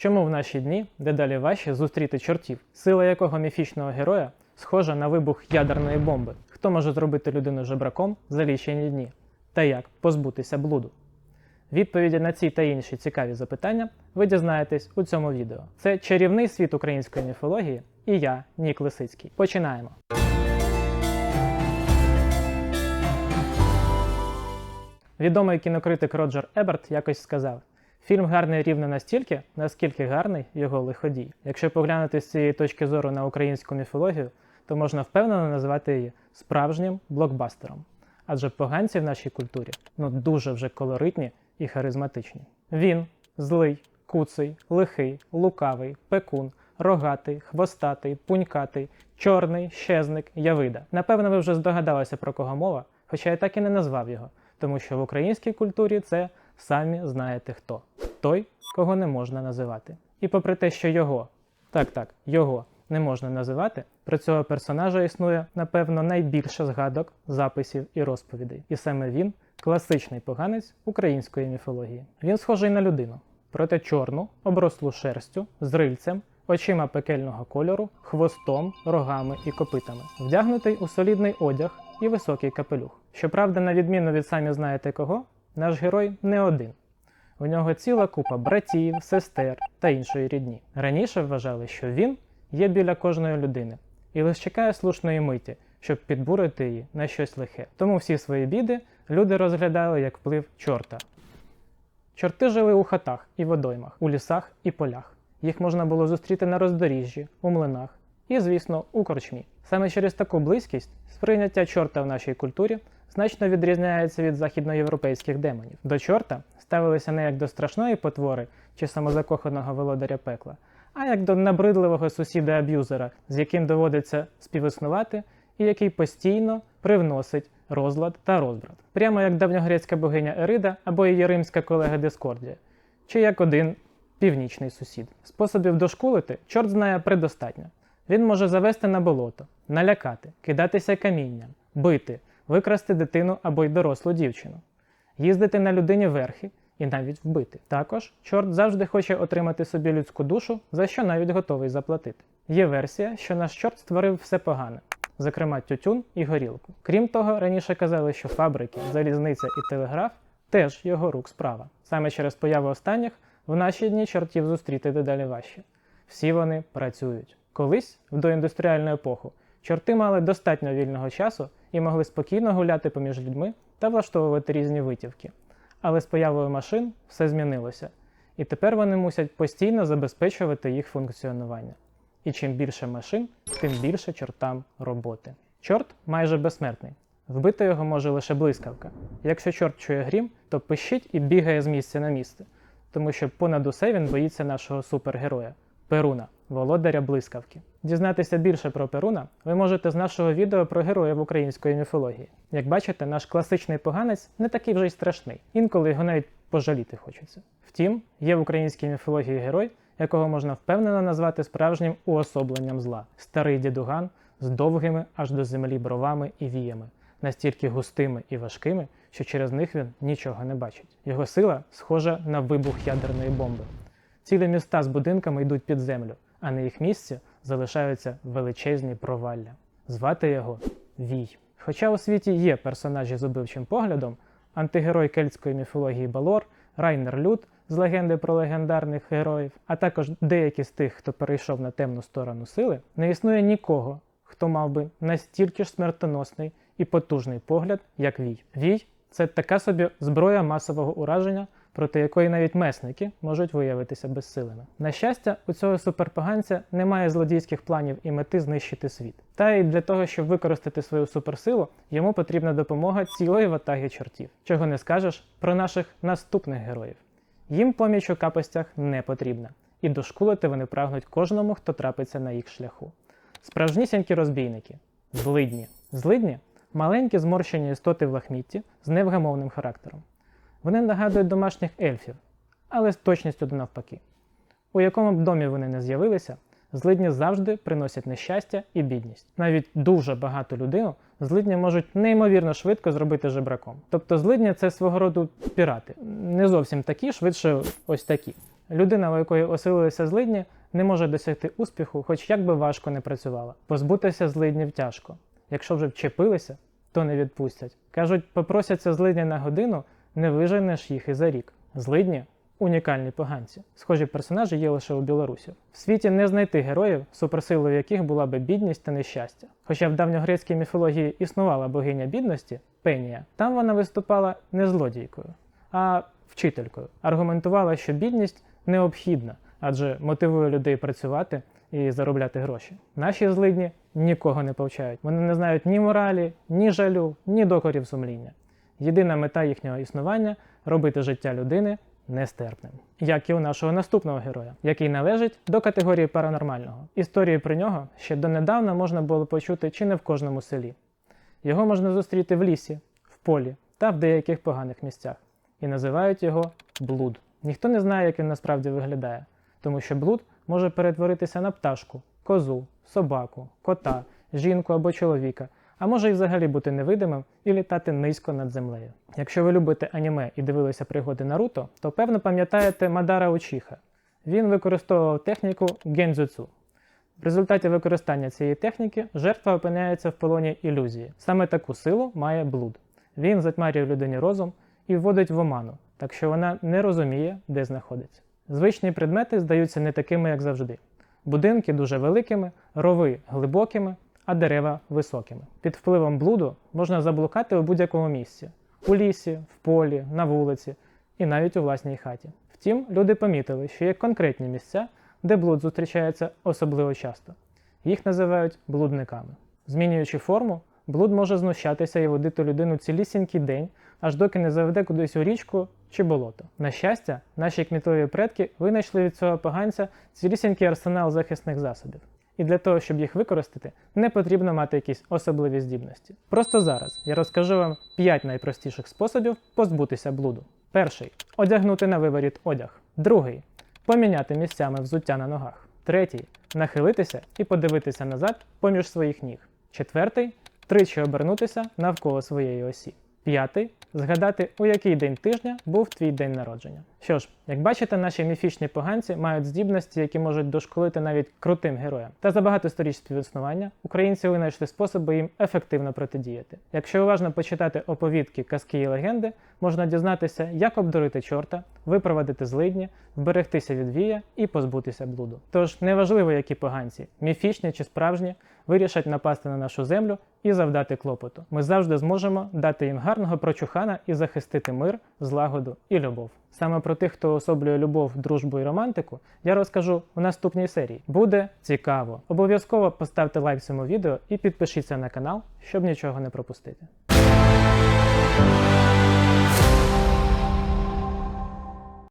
Чому в наші дні дедалі важче зустріти чортів, сила якого міфічного героя схожа на вибух ядерної бомби? Хто може зробити людину жебраком за лічені дні? Та як позбутися блуду? Відповіді на ці та інші цікаві запитання ви дізнаєтесь у цьому відео. Це чарівний світ української міфології і я, Нік Лисицький. Починаємо. Відомий кінокритик Роджер Еберт якось сказав: фільм гарний рівно настільки, наскільки гарний його лиходій. Якщо поглянути з цієї точки зору на українську міфологію, то можна впевнено назвати її справжнім блокбастером. Адже поганці в нашій культурі ну дуже вже колоритні і харизматичні. Він злий, куций, лихий, лукавий, пекун, рогатий, хвостатий, пунькатий, чорний, щезник, явида. Напевно, ви вже здогадалися про кого мова, хоча я так і не назвав його, тому що в українській культурі це самі знаєте хто той, кого не можна називати. І попри те, що його, так так, його не можна називати, про цього персонажа існує, напевно, найбільше згадок, записів і розповідей. І саме він класичний поганець української міфології. Він схожий на людину, проте чорну, оброслу шерстю, з рильцем, очима пекельного кольору, хвостом, рогами і копитами, вдягнутий у солідний одяг і високий капелюх. Щоправда, на відміну від самі знаєте кого, наш герой не один. У нього ціла купа братів, сестер та іншої рідні. Раніше вважали, що він є біля кожної людини і лише чекає слушної миті, щоб підбурити її на щось лихе. Тому всі свої біди люди розглядали як вплив чорта. Чорти жили у хатах і водоймах, у лісах і полях. Їх можна було зустріти на роздоріжжі, у млинах і, звісно, у корчмі. Саме через таку близькість сприйняття чорта в нашій культурі значно відрізняється від західноєвропейських демонів. До чорта ставилися не як до страшної потвори чи самозакоханого володаря пекла, а як до набридливого сусіда-аб'юзера, з яким доводиться співіснувати, і який постійно привносить розлад та розбрат. Прямо як давньогрецька богиня Ерида або її римська колега Дискордія, чи як один північний сусід. Способів дошкулити чорт знає предостатньо. Він може завести на болото, налякати, кидатися камінням, бити, викрасти дитину або й дорослу дівчину, їздити на людині верхи і навіть вбити. Також чорт завжди хоче отримати собі людську душу, за що навіть готовий заплатити. Є версія, що наш чорт створив все погане, зокрема тютюн і горілку. Крім того, раніше казали, що фабрики, залізниця і телеграф теж його рук справа. Саме через появу останніх в наші дні чортів зустріти дедалі важче. Всі вони працюють. Колись, в доіндустріальну епоху, чорти мали достатньо вільного часу і могли спокійно гуляти поміж людьми та влаштовувати різні витівки. Але з появою машин все змінилося, і тепер вони мусять постійно забезпечувати їх функціонування. І чим більше машин, тим більше чортам роботи. Чорт майже безсмертний. Вбити його може лише блискавка. Якщо чорт чує грім, то пищить і бігає з місця на місце, тому що понад усе він боїться нашого супергероя Перуна, володаря блискавки. Дізнатися більше про Перуна ви можете з нашого відео про героїв української міфології. Як бачите, наш класичний поганець не такий вже й страшний, інколи його навіть пожаліти хочеться. Втім, є в українській міфології герой, якого можна впевнено назвати справжнім уособленням зла старий дідуган з довгими аж до землі бровами і віями, настільки густими і важкими, що через них він нічого не бачить. Його сила схожа на вибух ядерної бомби. Цілі міста з будинками йдуть під землю, а на їх місці залишаються величезні провалля. Звати його Вій. Хоча у світі є персонажі з убивчим поглядом, антигерой кельтської міфології Балор, Райнер Люд з легенди про легендарних героїв, а також деякі з тих, хто перейшов на темну сторону сили, не існує нікого, хто мав би настільки ж смертоносний і потужний погляд, як Вій. Вій це така собі зброя масового ураження, проти якої навіть месники можуть виявитися безсилими. На щастя, у цього суперпоганця немає злодійських планів і мети знищити світ. Та й для того, щоб використати свою суперсилу, йому потрібна допомога цілої ватаги чортів. Чого не скажеш про наших наступних героїв. Їм поміч у капостях не потрібна, і дошкулити вони прагнуть кожному, хто трапиться на їх шляху. Справжнісінькі розбійники, злидні. Злидні маленькі зморщені істоти в лахмітті з невгамовним характером. Вони нагадують домашніх ельфів, але з точністю до навпаки. У якому б домі вони не з'явилися, злидні завжди приносять нещастя і бідність. Навіть дуже багату людину злидні можуть неймовірно швидко зробити жебраком. Тобто злидні це свого роду пірати. Не зовсім такі, швидше ось такі. Людина, у якої оселилися злидні, не може досягти успіху, хоч як би важко не працювала. Позбутися злиднів тяжко. Якщо вже вчепилися, то не відпустять. Кажуть, попросяться злидні на годину, не виженеш їх і за рік. Злидні унікальні поганці. Схожі персонажі є лише у білорусів. В світі не знайти героїв, суперсилою яких була би бідність та нещастя. Хоча в давньогрецькій міфології існувала богиня бідності Пенія, там вона виступала не злодійкою, а вчителькою. Аргументувала, що бідність необхідна, адже мотивує людей працювати і заробляти гроші. Наші злидні нікого не повчають. Вони не знають ні моралі, ні жалю, ні докорів сумління. Єдина мета їхнього існування робити життя людини нестерпним, як і у нашого наступного героя, який належить до категорії паранормального. Історії про нього ще донедавна можна було почути чи не в кожному селі. Його можна зустріти в лісі, в полі та в деяких поганих місцях, і називають його блуд. Ніхто не знає, як він насправді виглядає, тому що блуд може перетворитися на пташку, козу, собаку, кота, жінку або чоловіка, а може і взагалі бути невидимим і літати низько над землею. Якщо ви любите аніме і дивилися пригоди Наруто, то певно пам'ятаєте Мадара Учіха. Він використовував техніку гензюцу. В результаті використання цієї техніки жертва опиняється в полоні ілюзії. Саме таку силу має блуд. Він затьмарює людині розум і вводить в оману, так що вона не розуміє, де знаходиться. Звичні предмети здаються не такими, як завжди. Будинки дуже великими, рови глибокими, а дерева високими. Під впливом блуду можна заблукати у будь-якому місці у лісі, в полі, на вулиці і навіть у власній хаті. Втім, люди помітили, що є конкретні місця, де блуд зустрічається особливо часто. Їх називають блудниками. Змінюючи форму, блуд може знущатися і водити людину цілісінький день, аж доки не заведе кудись у річку чи болото. На щастя, наші кмітливі предки винайшли від цього поганця цілісінький арсенал захисних засобів. І для того, щоб їх використати, не потрібно мати якісь особливі здібності. Просто зараз я розкажу вам 5 найпростіших способів позбутися блуду. Перший одягнути на виворіт одяг. Другий поміняти місцями взуття на ногах. Третій нахилитися і подивитися назад поміж своїх ніг. Четвертий тричі обернутися навколо своєї осі. П'ятий згадати, у який день тижня був твій день народження. Що ж, як бачите, наші міфічні поганці мають здібності, які можуть дошколити навіть крутим героям. Та за багато сторіч співіснування українці винайшли способи їм ефективно протидіяти. Якщо уважно почитати оповідки, казки і легенди, можна дізнатися, як обдурити чорта, випровадити злидні, вберегтися від вія і позбутися блуду. Тож неважливо, які поганці, міфічні чи справжні, вирішать напасти на нашу землю і завдати клопоту. Ми завжди зможемо дати їм гарного прочухана і захистити мир, злагоду і любов. Саме про тих, хто особлює любов, дружбу і романтику, я розкажу в наступній серії. Буде цікаво. Обов'язково поставте лайк цьому відео і підпишіться на канал, щоб нічого не пропустити.